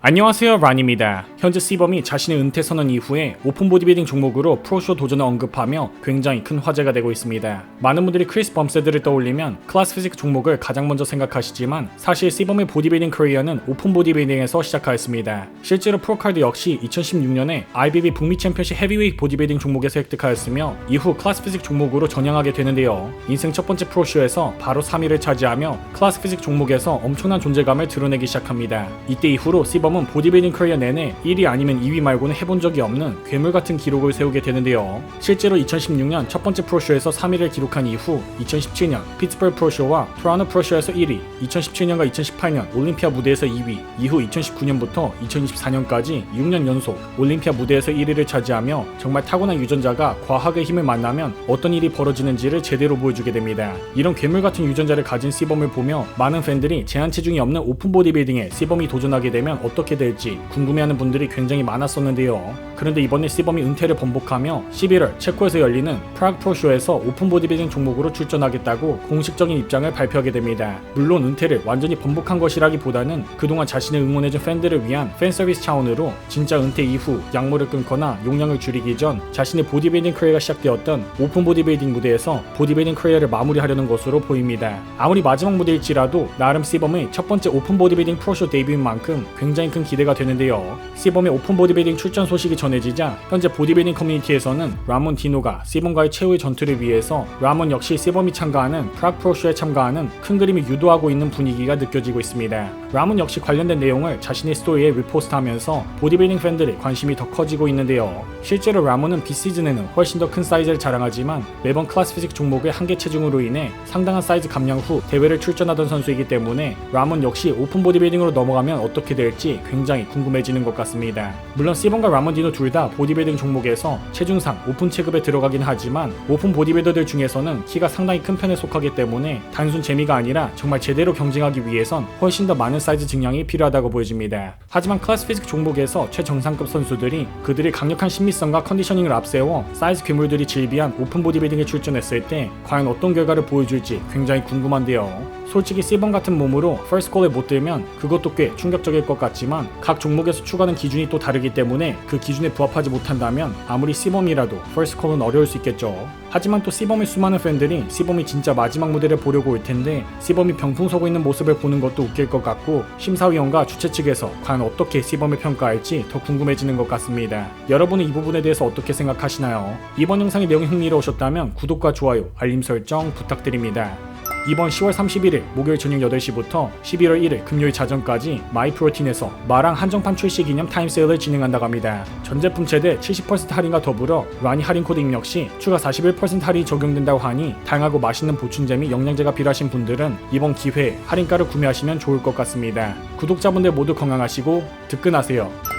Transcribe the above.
안녕하세요 란입니다. 현재 시범이 자신의 은퇴 선언 이후에 오픈 보디빌딩 종목으로 프로쇼 도전을 언급하며 굉장히 큰 화제가 되고 있습니다. 많은 분들이 크리스 범세드를 떠올리면 클래스 피직 종목을 가장 먼저 생각하시지만 사실 시범의 보디빌딩 커리어는 오픈 보디빌딩에서 시작하였습니다. 실제로 프로카드 역시 2016년에 IBB 북미 챔피언십 헤비웨이트 보디빌딩 종목에서 획득하였으며 이후 클래스 피직 종목으로 전향하게 되는데요. 인생 첫 번째 프로쇼에서 바로 3위를 차지하며 클래스 피직 종목에서 엄청난 존재감을 드러내기 시작합니다. 이때 이후로 시범 은 보디빌딩 커리어 내내 1위 아니면 2위 말고는 해본 적이 없는 괴물 같은 기록을 세우게 되는데요. 실제로 2016년 첫 번째 프로쇼에서 3위를 기록한 이후 2017년 피츠버그 프로쇼와 토론토 프로쇼에서 1위, 2017년과 2018년 올림피아 무대에서 2위, 이후 2019년부터 2024년까지 6년 연속 올림피아 무대에서 1위를 차지하며 정말 타고난 유전자가 과학의 힘을 만나면 어떤 일이 벌어지는지를 제대로 보여주게 됩니다. 이런 괴물 같은 유전자를 가진 시범을 보며 많은 팬들이 제한 체중이 없는 오픈 보디빌딩에 시범이 도전하게 되면 어 떻게 될지 궁금해하는 분들이 굉장히 많았었는데요. 그런데 이번에 시범이 은퇴를 번복하며 11월 체코에서 열리는 프라그 프로쇼에서 오픈 보디빌딩 종목으로 출전하겠다고 공식적인 입장을 발표하게 됩니다. 물론 은퇴를 완전히 번복한 것이라기보다는 그동안 자신을 응원해준 팬들을 위한 팬 서비스 차원으로 진짜 은퇴 이후 약물을 끊거나 용량을 줄이기 전 자신의 보디빌딩 커리어가 시작되었던 오픈 보디빌딩 무대에서 보디빌딩 커리어를 마무리하려는 것으로 보입니다. 아무리 마지막 무대일지라도 나름 시범의 첫 번째 오픈 보디빌딩 프로쇼 데뷔인 만큼 굉장히 큰 기대가 되는데요. 시범의 오픈 보디빌딩 출전 소식이 전해지자 현재 보디빌딩 커뮤니티에서는 라몬 디노가 시범과의 최후의 전투를 위해서 라몬 역시 시범이 참가하는 프락 프로쇼에 참가하는 큰 그림이 유도하고 있는 분위기가 느껴지고 있습니다. 라몬 역시 관련된 내용을 자신의 스토리에 리포스트하면서 보디빌딩 팬들의 관심이 더 커지고 있는데요. 실제로 라몬은 비시즌에는 훨씬 더 큰 사이즈를 자랑하지만 매번 클래스 피직 종목의 한계 체중으로 인해 상당한 사이즈 감량 후 대회를 출전하던 선수이기 때문에 라몬 역시 오픈 보디빌딩으로 넘어가면 어떻게 될지 굉장히 궁금해지는 것 같습니다. 물론 시본과 라몬디노 둘다 보디빌딩 종목에서 체중상 오픈 체급에 들어가긴 하지만 오픈 보디빌더들 중에서는 키가 상당히 큰 편에 속하기 때문에 단순 재미가 아니라 정말 제대로 경쟁하기 위해선 훨씬 더 많은 사이즈 증량이 필요하다고 보여집니다. 하지만 클래스 피직 종목에서 최정상급 선수들이 그들의 강력한 심미성과 컨디셔닝을 앞세워 사이즈 괴물들이 질비한 오픈 보디빌딩에 출전했을 때 과연 어떤 결과를 보여줄지 굉장히 궁금한데요. 솔직히 C번 같은 몸으로 퍼스트콜에 못 들면 그것도 꽤 충격적일 것 같지만 각 종목에서 추가하는 기준이 또 다르기 때문에 그 기준에 부합하지 못한다면 아무리 C범이라도 퍼스트콜은 어려울 수 있겠죠. 하지만 또 C범의 수많은 팬들이 C범이 진짜 마지막 무대를 보려고 올 텐데 C범이 병풍 서고 있는 모습을 보는 것도 웃길 것 같고 심사위원과 주최 측에서 과연 어떻게 C범을 평가할지 더 궁금해지는 것 같습니다. 여러분은 이 부분에 대해서 어떻게 생각하시나요? 이번 영상의 내용이 흥미로우셨다면 구독과 좋아요, 알림 설정 부탁드립니다. 이번 10월 31일 목요일 저녁 8시부터 11월 1일 금요일 자정까지 마이프로틴에서 마랑 한정판 출시 기념 타임세일을 진행한다고 합니다. 전 제품 최대 70% 할인과 더불어 라니 할인 코드 입력 시 추가 41% 할인이 적용된다고 하니 다양하고 맛있는 보충제 및 영양제가 필요하신 분들은 이번 기회에 할인가를 구매하시면 좋을 것 같습니다. 구독자분들 모두 건강하시고 득근하세요.